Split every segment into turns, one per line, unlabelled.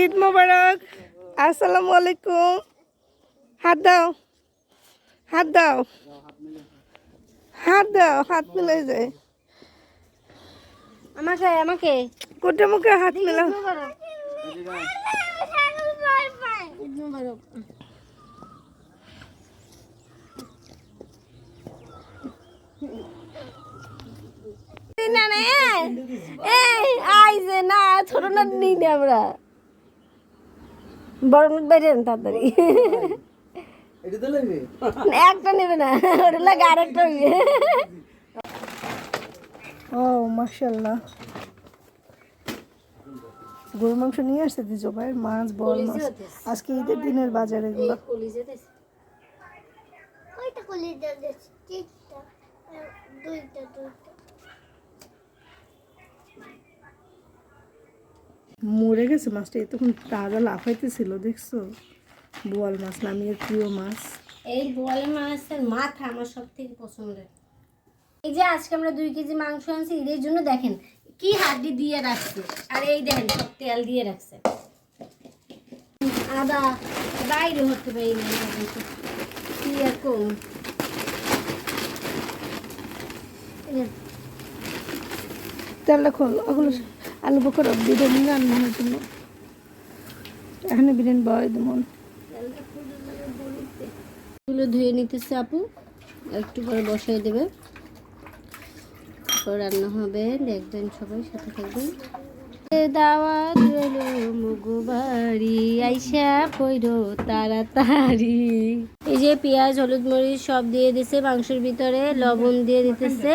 ঈদ মোবারক। আসসালামু আলাইকুম। হাত দাও। হাত দাও। হাত দাও হাত মিলে যায়
আমাকে আমাকে।
কোটে মুখে হাত মিলাও।
না না এই আইছে না ছোট না নিই আমরা। বড় নোট বাইরে তাড়াতাড়ি। একটা নেবে না ওটা লাগে আরেকটা হইবে
ও মাশাল্লাহ গরু মাংস নিয়ে আসছে দিজো ভাই মাছ বল মাছ। আজকে ঈদের দিনের বাজার এগুলো।
দুইটা দুইটা।
মরে গেছে মাছটা এতক্ষণ তাজা লাফাইতেছিল দেখছ? বোয়াল মাছ নামিয়ে প্রিয় মাছ।
এই বোয়াল মাছের মাথা আমার সব থেকে পছন্দের। এই যে আজকে আমরা দুই কেজি মাংস আনছি ঈদের জন্য দেখেন কি হাড্ডি দিয়ে রাখছে। আর এই দেখেন সব তেল দিয়ে রাখছে। আদা বাইরে হতে পারি না। কি আর কম
তেলটা খোল ওগুলো আলু বকর বিরিয়ানি রান্নার জন্য। এখানে বিরিয়ানি বয় দেবো
এগুলো ধুয়ে নিতেছে আপু। একটু করে বসাই দেবে। তারপর রান্না হবে। দেখবেন সবাই সাথে থাকবেন। দাওয়াত। রইল মুগু বাড়ি আইসা কইরো তাড়াতাড়ি। এই যে পেঁয়াজ, হলুদ মরিচ সব দিয়ে দিছে, মাংসের ভিতরে লবণ দিয়ে দিতেছে।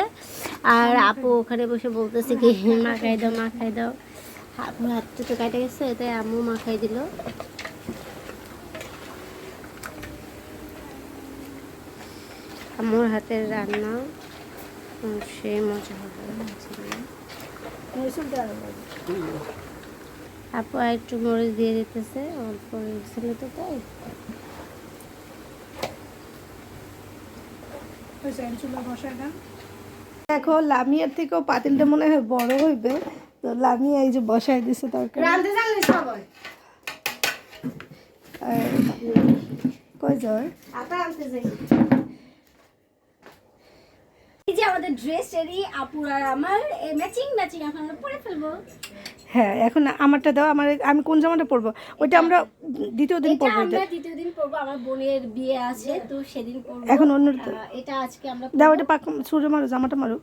আর আপু ওখানে বসে বলতেছে কি, মাখাই দাও মাখাই দাও। আপু হাতটা তো কাটে গেছে, তাই আম্মু মাখাই দিল। আমার হাতের রান্না সে মজা হবে। আপু আর একটু মরিচ দিয়ে দিতেছে অল্প ছিল তো তাই।
দেখো লামিয়ার থেকেও পাতিলটা মনে হয় বড় হইবে তো লামিয়া এই যে বসাই দিছে তরকারি।
রাঁধতে জানলে সবাই
কই যাও
আটা আনতে যাই। এই যে আমাদের ড্রেস রেডি আপুর আর আমার ম্যাচিং ম্যাচিং এখন আমরা পরে ফেলব।
হ্যাঁ এখন আমারটা দাও আমার আমি কোন জামাটা পরবো? ওইটা আমরা দ্বিতীয় দিন পরবো এটা।
দ্বিতীয় দিন পরবো আমার বোনের বিয়ে আছে তো সেদিন পরবো।
এখন অন্য
এটা আজকে আমরা
দাও এটা পাক সূর্য মারো জামাটা মারো।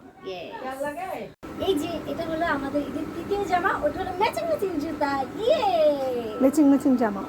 এই যে এটা হলো আমাদের ঈদের তৃতীয় জামা ওটা হলো ম্যাচিং ম্যাচিং জুতা। ইয়ে
ম্যাচিং ম্যাচিং জামা।